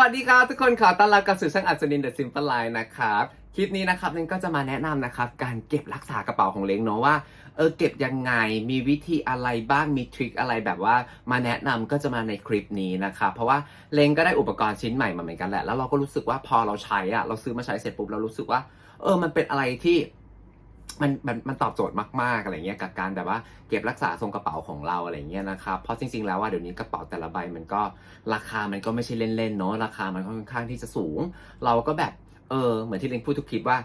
วัสดีครับทุกคนขอต้อนรับกลับสู่ช่างอัศนินเดอะซิมเปิลไลน์นะครับ คลิปนี้นะครับเล้งก็จะมาแนะนำนะครับ การเก็บรักษากระเป๋าของเล้งเนาะว่าเออเก็บยังไงมีวิธีอะไรบ้างมีทริคอะไรแบบว่ามาแนะนำก็จะมาในคลิปนี้นะครับเพราะว่าเล้งก็ได้อุปกรณ์ชิ้นใหม่มาเหมือนกันแหละแล้วเราก็รู้สึกว่าพอเราใช้อะเราซื้อมาใช้เสร็จปุ๊บเรารู้สึกว่า เออมันเป็นอะไรที่ มันมันมันตอบโจทย์มากๆอะไรเงี้ยกับการแบบว่าเก็บรักษาทรงกระเป๋าของเราอะไรเงี้ยนะครับเพราะจริงๆแล้วว่าเดี๋ยวนี้กระเป๋าแต่ละใบมันก็ราคามันก็ไม่ใช่เล่นๆเนาะราคามันค่อนข้างที่จะสูง เราก็แบบเออเหมือนที่เล้งพูดทุกคลิปว่า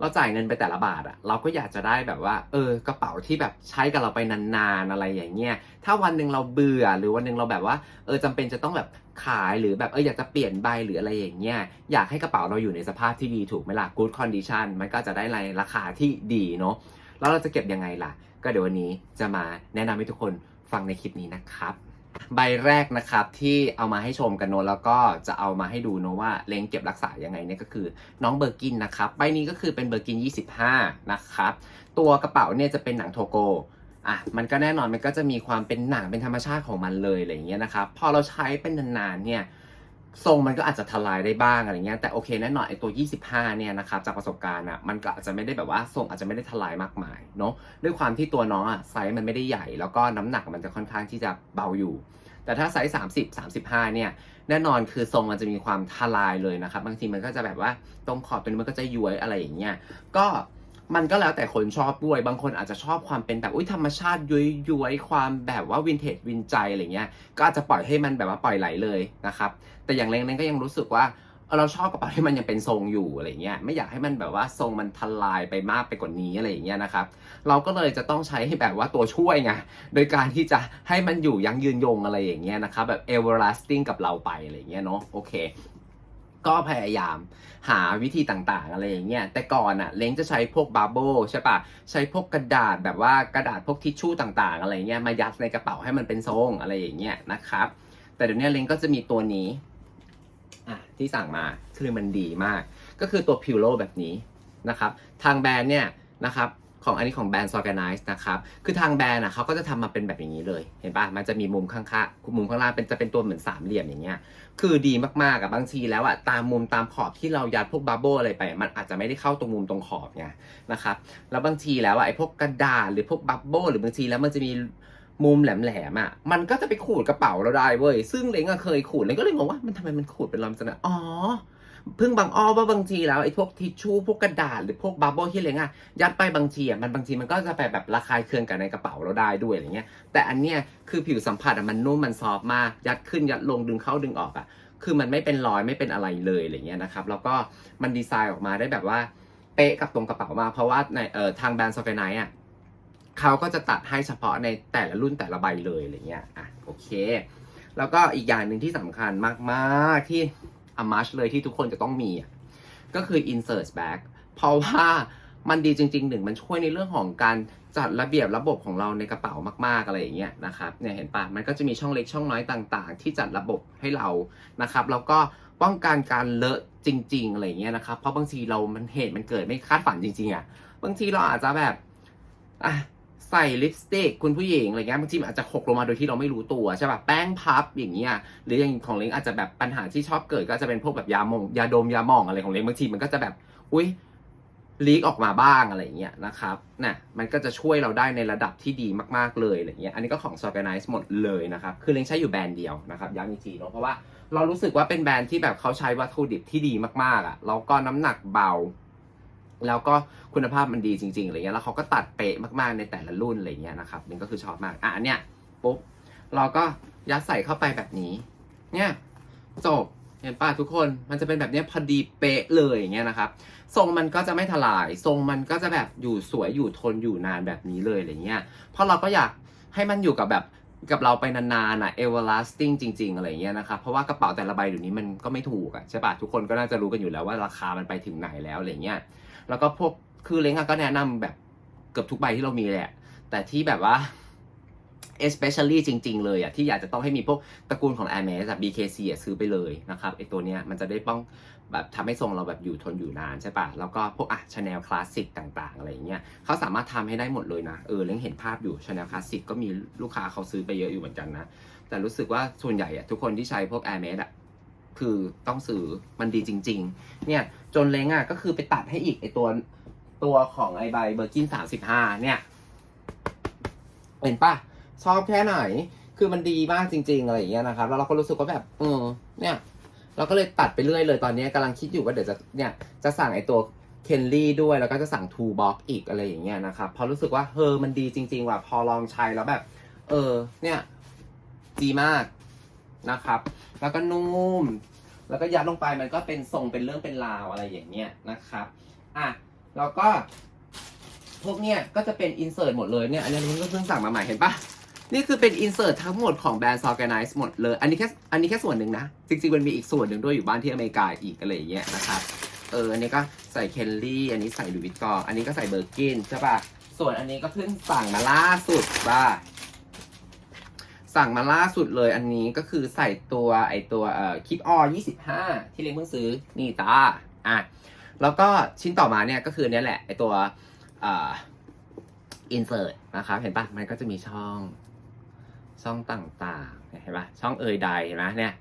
เราจ่ายเงินไปแต่ละบาทอะเราก็อยากจะได้แบบว่า เออ กระเป๋าที่แบบใช้กับเราไปนานๆอะไรอย่างเงี้ย ถ้าวันหนึ่งเราเบื่อหรือวันหนึ่งเราแบบว่า เออจำเป็นจะต้องแบบขายหรือแบบเอออยากจะเปลี่ยนใบหรืออะไรอย่างเงี้ย อยากให้กระเป๋าเราอยู่ในสภาพที่ดีถูกไหมล่ะ good condition มันก็จะได้ในราคาที่ดีเนาะ แล้วเราจะเก็บยังไงล่ะ ก็เดี๋ยววันนี้จะมาแนะนำให้ทุกคนฟังในคลิปนี้นะครับ ใบแรกนะครับที่เอามาให้ชมกันโนแล้วก็จะเอามาให้ดูโนว่าเลงเก็บรักษายังไงเนี่ยก็คือน้องเบอร์กินนะครับใบนี้ก็คือเป็นเบอร์กิน 25 นะครับตัวกระเป๋าเนี่ยจะเป็นหนังโทโกอะมันก็แน่นอนมันก็จะมีความเป็นหนังเป็นธรรมชาติของมันเลยอะไรอย่างเงี้ยนะครับพอเราใช้เป็นนานๆเนี่ย ทรงมันก็อาจจะทลายได้บ้างอะไรเงี้ยแต่โอเคแน่นอนไอ้ตัว 25 เนี่ยนะครับจากประสบการณ์อะมันก็อาจจะไม่ได้แบบว่าทรงอาจจะไม่ได้ทลายมากมายเนาะด้วยความที่ตัวน้องอะไซส์มันไม่ได้ใหญ่ แล้วก็น้ำหนักมันจะค่อนข้างที่จะเบาอยู่ แต่ถ้าไซส์30 35 เนี่ยแน่นอนคือทรงมันจะมีความทลายเลยนะครับบางทีมันก็จะแบบว่าตรงขอบตัวนี้มันก็จะย้วยอะไรอย่างเงี้ยก็ มันก็แล้วแต่คนชอบด้วย บางคนอาจจะชอบความเป็นแบบอุ้ยธรรมชาติย้ยย้ยความแบบว่าวินเทจวินใจอะไรเงี้ย ก็อาจจะปล่อยให้มันแบบว่าปล่อยไหลเลยนะครับ แต่อย่างเล้งๆก็ยังรู้สึกว่าเราชอบกระเป๋าที่มันยังเป็นทรงอยู่อะไรเงี้ย ไม่อยากให้มันแบบว่าทรงมันทลายไปมากไปกว่านี้อะไรอย่างเงี้ยนะครับ เราก็เลยจะต้องใช้แบบว่าตัวช่วยไง โดยการที่จะให้มันอยู่ยังยืนยงอะไรอย่างเงี้ยนะครับ แบบ everlasting กับเราไปอะไรเงี้ยเนาะ โอเค ก็พยายามหาวิธีต่างๆ อะไรอย่างเงี้ย แต่ก่อนอะเล้งจะใช้พวกบับเบิลใช่ปะใช้พวกกระดาษแบบว่ากระดาษพวกทิชชู่ต่างๆ อะไรเงี้ยมายัดในกระเป๋าให้มันเป็นทรงอะไรอย่างเงี้ยนะครับ แต่เดี๋ยวนี้เล้งก็จะมีตัวนี้อะที่สั่งมาคือมันดีมาก ก็คือตัวพิวโลแบบนี้นะครับ ทางแบรนด์เนี่ยนะครับ ของอันนี้ของแบรนด์ Organize นะครับ คือทางแบรนด์อะเขาก็จะทำมาเป็นแบบอย่างนี้เลย เห็นปะมันจะมีมุมข้างๆมุมข้างล่างเป็นจะเป็นตัวเหมือนสามเหลี่ยมอย่างเงี้ย คือดีมากๆอะบางทีแล้วอะตามมุมตามขอบที่เรายัดพวกบับเบิ้ลอะไรไป มันอาจจะไม่ได้เข้าตรงมุมตรงขอบไงนะครับ แล้วบางทีแล้วอะไอ้พวกกระดาษหรือพวกบับเบิ้ลหรือบางทีแล้วมันจะมีมุมแหลมๆอะ มันก็จะไปขูดกระเป๋าเราได้เว้ย ซึ่งเล้งอะเคยขูดเล้งก็เลยงงว่ามันทำไมมันขูดเป็นลำสนะอ๋อ พิ่งบางอ้อว่าบางทีแล้วไอ้พวกทิชชู่พวกกระดาษหรือพวกบับเบิ้ลที่เล้งอะยัดไปบางทีอะมันบางทีมันก็จะไปแบบระคายเคืองกับในกระเป๋าเราได้ด้วยอะไรเงี้ย แต่อันเนี้ยคือผิวสัมผัสอะมันนุ่มมันซอฟมากยัดขึ้นยัดลงดึงเข้าดึงออกอะคือมันไม่เป็นรอยไม่เป็นอะไรเลยอะไรเงี้ยนะครับแล้วก็มันดีไซน์ออกมาได้แบบว่าเป๊ะกับตรงกระเป๋ามา เพราะว่าในเอ่อทางแบรนด์โซเฟนไนอะเขาก็จะตัดให้เฉพาะในแต่ละรุ่นแต่ละใบเลยอะไรเงี้ยอะโอเค แล้วก็อีกอย่างหนึ่งที่สำคัญมากๆที่ อมัชเลยที่ทุกคนจะต้องมีก็คือ insert bag เพราะว่ามันดีจริงๆหนึ่งมันช่วยในเรื่องของการจัดระเบียบระบบของเราในกระเป๋ามากๆอะไรอย่างเงี้ยนะครับเนี่ยเห็นปะมันก็จะมีช่องเล็กช่องน้อยต่างๆ ที่จัดระบบให้เรานะครับแล้วก็ป้องกันการเลอะจริง ๆอะไรเงี้ยนะครับเพราะบางทีเรามันเหตุมันเกิดไม่คาดฝันจริงๆอะบางทีเราอาจจะแบบอะ ใส่ลิปสติกคุณผู้หญิงอะไรเงี้ยบางทีมันอาจจะหกลงมาโดยที่เราไม่รู้ตัวใช่ป่ะแป้งพับอย่างเงี้ยหรืออย่างของเล้งอาจจะแบบปัญหาที่ชอบเกิดก็จะเป็นพวกแบบยามงยาดมยาหมองอะไรของเล้งบางทีมันก็จะแบบอุ้ยลีกออกมาบ้างอะไรเงี้ยนะครับน่ะมันก็จะช่วยเราได้ในระดับที่ดีมากๆเลยอะไรเงี้ยอันนี้ก็ของ s o r g a n i z e หมดเลยนะครับ คือเล้งใช้อยู่แบรนด์เดียวนะครับย้ำอีกทีเนาะเพราะว่าเรารู้สึกว่าเป็นแบรนด์ที่แบบเขาใช้วัตถุดิบที่ดีมากๆอะแล้วก็น้ำหนักเบา แล้วก็คุณภาพมันดีจริงๆอะไรเงี้ยแล้วเขาก็ตัดเป๊ะมากๆในแต่ละรุ่นอะไรเงี้ยนะครับนี่ก็คือชอบมากอะอันเนี้ยปุ๊บเราก็ยัดใส่เข้าไปแบบนี้ เนี่ยจบเห็นป่ะทุกคนมันจะเป็นแบบนี้พอดีเป๊ะเลยอย่างเงี้ยนะครับ ทรงมันก็จะไม่ถลาย ทรงมันก็จะแบบอยู่สวยอยู่ทนอยู่นานแบบนี้เลยอะไรเงี้ยเพราะเราก็อยากให้มันอยู่กับแบบกับเราไปนานๆอะ everlasting จริง ๆ อะไรเงี้ยนะครับ เพราะว่ากระเป๋าแต่ละใบเดี๋ยวนี้มันก็ไม่ถูกอะใช่ป่ะทุกคนก็น่าจะรู้กันอยู่แล้วว่าราคามันไปถึงไหนแล้วอะไรเงี้ย แล้วก็พวกคือเล้งก็แนะนำแบบเกือบทุกใบที่เรามีแหละ แต่ที่แบบว่า especially จริง ๆ เลยอะที่อยากจะต้องให้มีพวกตระกูลของ Hermes อะ BKC อะซื้อไปเลยนะครับไอตัวเนี้ยมันจะได้ป้องแบบทำให้ทรงเราแบบอยู่ทนอยู่นานใช่ปะแล้วก็พวกอะชาแนลคลาสสิกต่างๆ อะไรอย่างเงี้ยเขาสามารถทำให้ได้หมดเลยนะ เออเล้งเห็นภาพอยู่ชาแนลคลาสสิกก็มีลูกค้าเขาซื้อไปเยอะอยู่เหมือนกันนะ แต่รู้สึกว่าส่วนใหญ่อะทุกคนที่ใช้พวก Hermes อะ คือต้องซื้อมันดีจริง ๆ เนี่ยจนเล้งอะก็คือไปตัดให้อีกไอตัวตัวของไอใบเบอร์กินสามสิบห้าเนี่ย เห็นปะชอบแค่ไหน คือมันดีมากจริง ๆ อะไรอย่างเงี้ยนะครับ แล้วเราก็รู้สึกว่าแบบ เออ เนี่ย เราก็เลยตัดไปเรื่อยเลยตอนนี้กำลังคิดอยู่ว่าเดี๋ยวจะเนี่ยจะสั่งไอตัวเคนลี่ด้วยแล้วก็จะสั่งทูบ็อกอีกอะไรอย่างเงี้ยนะครับเพราะรู้สึกว่าเฮอมันดีจริง ๆ ว่ะพอลองใช้แล้วแบบ เออ เนี่ยดีมากนะครับ แล้วก็นุ่ม แล้วก็ยัดลงไปมันก็เป็นทรงเป็นเรื่องเป็นราวอะไรอย่างเงี้ยนะครับอะแล้วก็ พวกเนี้ยก็จะเป็นอินเสิร์ตหมดเลยเนี่ยอันนี้มันก็เพิ่งสั่งมาใหม่เห็นปะนี่คือเป็นอินเสิร์ตทั้งหมดของแบรนด์ Organize หมดเลย อันนี้แค่อันนี้แค่ส่วนหนึ่งนะ จริงๆ มันมีอีกส่วนหนึ่งด้วยอยู่บ้านที่อเมริกาอีกอะไรอย่างเงี้ยนะครับเอออันนี้ก็ใส่เคนลี่อันนี้ใส่ลูวิตกองอันนี้ก็ใส่เบอร์กินใช่ปะส่วนอันนี้ก็เพิ่งสั่งมาล่าสุดว่า สั่งมาล่าสุดเลยอันนี้ก็คือใส่ตัวไอตัวเอ่อคิดออ25 ที่เล้งเพิ่งซื้อ นี่จ้าอะแล้วก็ชิ้นต่อมาเนี่ยก็คือเนี้ยแหละไอตัวเอ่อ insert นะครับเห็นปะมันก็จะมีช่องช่องต่างๆเห็นปะช่องเอยใดเห็นไหมเนี่ย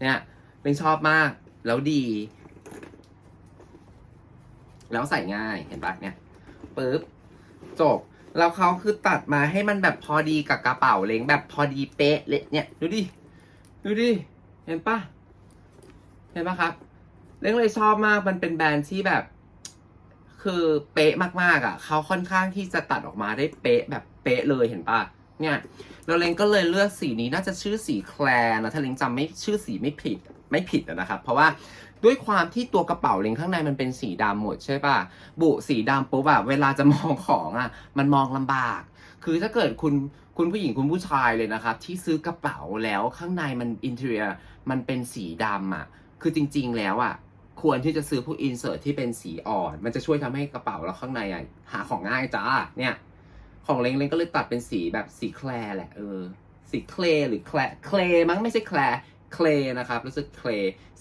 เนี่ยเป็นชอบมากแล้วดี แล้วใส่ง่ายเห็นปะเนี่ยปึ๊บจบ แล้วเขาคือตัดมาให้มันแบบพอดีกับกระเป๋าเล้งแบบพอดีเป๊ะเลยเนี่ยดูดิ ดูดิ เห็นปะเห็นปะครับ เล้งเลยชอบมากมันเป็นแบรนด์ที่แบบ คือเป๊ะมากๆอะเขาค่อนข้างที่จะตัดออกมาได้เป๊ะแบบเป๊ะเลยเห็นปะเนี่ยแล้วเล้งก็เลยเลือกสีนี้น่าจะชื่อสีแคลร์นะถ้าเล้งจำไม่ชื่อสีไม่ผิดไม่ผิดนะครับ เพราะว่า ด้วยความที่ตัวกระเป๋าเลงข้างในมันเป็นสีดำหมดใช่ปะบุสีดำปุ๊บอะเวลาจะมองของอะมันมองลำบาก คือถ้าเกิดคุณคุณผู้หญิงคุณผู้ชายเลยนะครับ ที่ซื้อกระเป๋าแล้วข้างในมันอินเทอร์เนียมันเป็นสีดำอะคือจริง ๆ แล้วอะควรที่จะซื้อพวกอินเสิร์ตที่เป็นสีอ่อน มันจะช่วยทำให้กระเป๋าเราข้างในอะหาของง่ายจ้าเนี่ย ของเล้งเล้งก็เลยตัดเป็นสีแบบสีแคลร์แหละเออสีเคลหรือแคลเคลมั้งไม่ใช่แคล เคลนะครับ รู้สึกเคล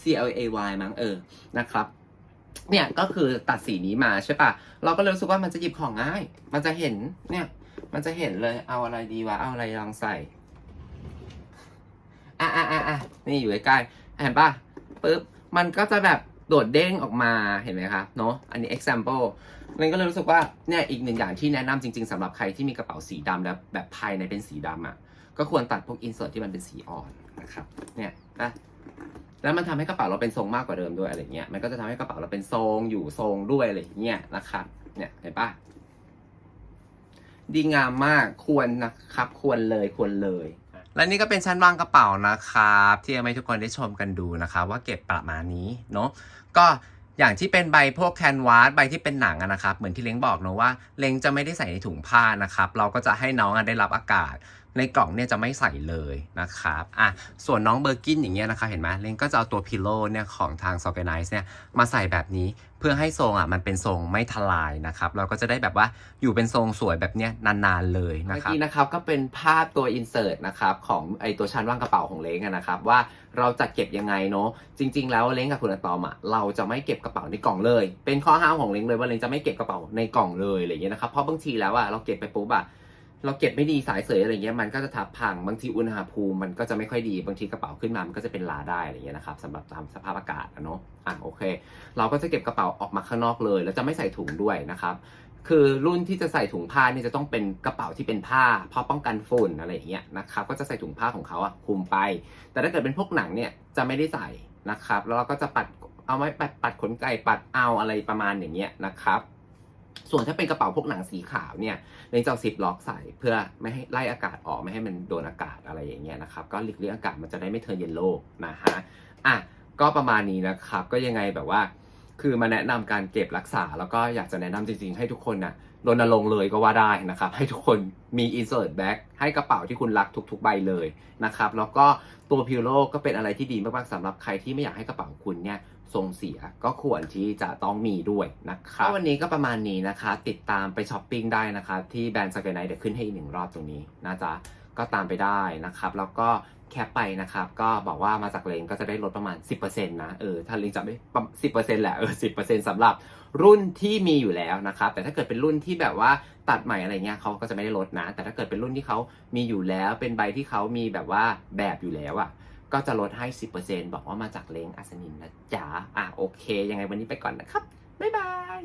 C L A Y มั้งเออนะครับเนี่ยก็คือตัดสีนี้มาใช่ปะเราก็เลยรู้สึกว่ามันจะหยิบของง่าย มันจะเห็นเนี่ยมันจะเห็นเลยเอาอะไรดีวะเอาอะไรลองใส่อะอะอะอะนี่อยู่ใกล้ๆเห็นปะปึ๊บมันก็จะแบบโดดเด้งออกมาเห็นไหมครับเนาะอันนี้ example มันก็เลยรู้สึกว่าเนี่ยอีกหนึ่งอย่างที่แนะนำจริง ๆสำหรับใครที่มีกระเป๋าสีดำแล้วแบบภายในเป็นสีดำอะ ก็ควรตัดพวกอินเสิร์ตที่มันเป็นสีอ่อนนะครับเนี่ยนะแล้วมันทำให้กระเป๋าเราเป็นทรงมากกว่าเดิมด้วยอะไรเงี้ยมันก็จะทำให้กระเป๋าเราเป็นทรงอยู่ทรงด้วยอะไรเงี้ยนะครับเนี่ยเห็นปะดีงามมากควรนะครับ ควรเลยควรเลย และนี่ก็เป็นชั้นวางกระเป๋านะครับที่ให้ทุกคนได้ชมกันดูนะครับว่าเก็บประมาณนี้เนาะก็อย่างที่เป็นใบพวกแคนวาสใบที่เป็นหนังนะครับ เหมือนที่เล้งบอกเนอะว่าเล้งจะไม่ได้ใส่ในถุงผ้านะครับ เราก็จะให้น้องได้รับอากาศ ในกล่องเนี่ยจะไม่ใส่เลยนะครับอะส่วนน้องเบอร์กินอย่างเงี้ยนะคะเห็นไหมเล้งก็จะเอาตัวพิโลเนี่ยของทาง s o r g a n i z e เนี่ยมาใส่แบบนี้เพื่อให้ทรงอะมันเป็นทรงไม่ทลายนะครับ เราก็จะได้แบบว่าอยู่เป็นทรงสวยแบบเนี้ยนานๆเลยนะครับเมื่อกี้นะครับก็เป็นภาพตัวอินเสิร์ตนะครับของไอตัวชั้นว่างกระเป๋าของเล้งนะครับว่าเราจะเก็บยังไงเนาะจริง ๆ แล้วเล้งกับคุณอะตอมอะเราจะไม่เก็บกระเป๋าในกล่องเลย เป็นข้อห้ามของเล้งเลยว่าเล้งจะไม่เก็บกระเป๋าในกล่องเลยอะไรเงี้ยนะครับเพราะบางทีแล้วอะเราเก็บไปปุ๊บอะ เราเก็บไม่ดีสายเสยอะไรเงี้ยมันก็จะทับพังบางทีอุณหภูมิมันก็จะไม่ค่อยดีบางทีกระเป๋าขึ้นมามันก็จะเป็นลาได้อะไรเงี้ยนะครับสำหรับตามสภาพอากาศอะเนาะอะโอเค เราก็จะเก็บกระเป๋าออกมาข้างนอกเลย แล้วจะไม่ใส่ถุงด้วยนะครับคือรุ่นที่จะใส่ถุงผ้านี่จะต้องเป็นกระเป๋าที่เป็นผ้า เพราะป้องกันฝุ่นอะไรอย่างเงี้ยนะครับก็จะใส่ถุงผ้าของเขาอะคลุมไป แต่ถ้าเกิดเป็นพวกหนังเนี่ยจะไม่ได้ใส่นะครับ แล้วเราก็จะปัดเอาไว้ปัดปัดขนไก่ปัดเอาอะไรประมาณอย่างเงี้ยนะครับ ส่วนถ้าเป็นกระเป๋าพวกหนังสีขาวเนี่ยในจะเอาซิปล็อกใส่เพื่อไม่ให้ไล่อากาศออกไม่ให้มันโดนอากาศอะไรอย่างเงี้ยนะครับ ก็หลีกเลี่ยงอากาศมันจะได้ไม่เทิร์นเยลโล่นะฮะอะก็ประมาณนี้นะครับ ก็ยังไงแบบว่า คือมาแนะนำการเก็บรักษา แล้วก็อยากจะแนะนำจริงๆ ให้ทุกคนนะ รณรงค์เลยก็ว่าได้นะครับ ให้ทุกคนมี insert bag ให้กระเป๋าที่คุณรักทุก ๆ ใบเลยนะครับ แล้วก็ตัวพิ l โลก็เป็นอะไรที่ดีมากๆสำหรับใครที่ไม่อยากให้กระเป๋าคุณเนี่ยทรงเสียก็ควรที่จะต้องมีด้วยนะครับวันนี้ก็ประมาณนี้นะคะ ติดตามไปช้อปปิ้งได้นะคะที่แบรนด์สกายไนท์เดี๋ยวขึ้นให้อีกหนึ่งรอบตรงนี้นะจ๊ะก็ตามไปได้นะครับ แล้วก็ แคปไปนะครับ ก็บอกว่ามาจากเลงก็จะได้ลดประมาณ 10%นะเออถ้าเลงจะไม่สิบเปอร์เซ็นต์แหละเออสิบเปอร์เซ็นต์สำหรับรุ่นที่มีอยู่แล้วนะครับ แต่ถ้าเกิดเป็นรุ่นที่แบบว่าตัดใหม่อะไรเงี้ยเขาก็จะไม่ได้ลดนะ แต่ถ้าเกิดเป็นรุ่นที่เขามีอยู่แล้ว เป็นใบที่เขามีแบบว่าแบบอยู่แล้วอะก็จะลดให้ 10%บอกว่ามาจากเลงอัศนินนะจ๊ะอะโอเค ยังไงวันนี้ไปก่อนนะครับ บ๊ายบาย